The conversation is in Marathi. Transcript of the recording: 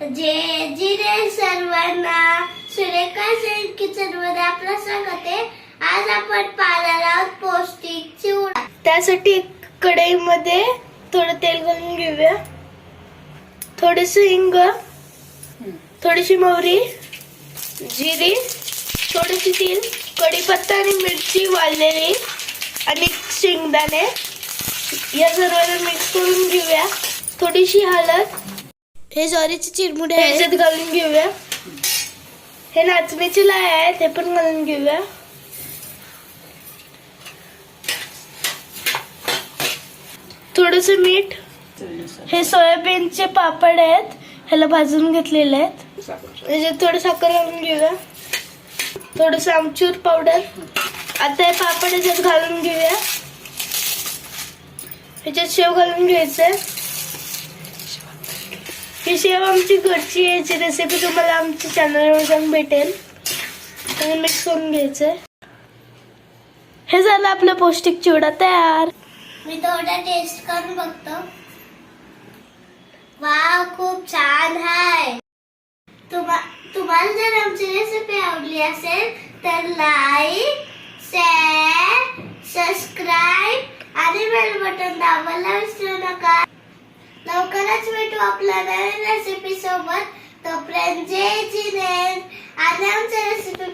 जे जिरे सर्वांना. सुरेखा सेन किचनमध्ये आपलं स्वागत आहे. आज आपण पाहणार आहोत पौष्टिक चिवडा त्यासाठी कढईमध्ये थोडं तेल घालून घेऊया. थोडस हिंग थोडीशी मोहरी जिरी थोडीशी तेल कढीपत्ता आणि मिरची वाळलेली आणि शेंगदाणे. या सर्वांना मिक्स करून घेऊया. थोडीशी हळद हे ज्वारीचे चिरमुडे ह्याच्यात घालून घेऊया. हे नाचणीची लाय आहे ते पण घालून घेऊया. थोडस मीठ. हे सोयाबीनचे पापड आहेत ह्याला भाजून घेतलेले आहेत. ह्याच्यात थोडं साखर घालून घेऊया. थोडस आमचूर पावडर. आता हे पापड ह्याच्यात घालून घेऊया. ह्याच्यात शेव घालून घ्यायचंय. ही शेव आमची घरची याची रेसिपी तुम्हाला आमच्या चॅनलवर जाऊन भेटेल. आणि मिक्स करून घ्यायचंय. हे झालं आपलं पौष्टिक चिवडा तयार. मी थोडा टेस्ट करून बघतो. वा खूप छान आहे. तुम्हा तुम्हाला जर आमची रेसिपी आवडली असेल तर लाईक शेअर सबस्क्राईब आणि बेल बटन दाबायला विसरू नका. लवकरच भेटू आपल्या नवीन रेसिपी सोबत तोपर्यंत जय जिनेन आणि आमच्या रेसिपी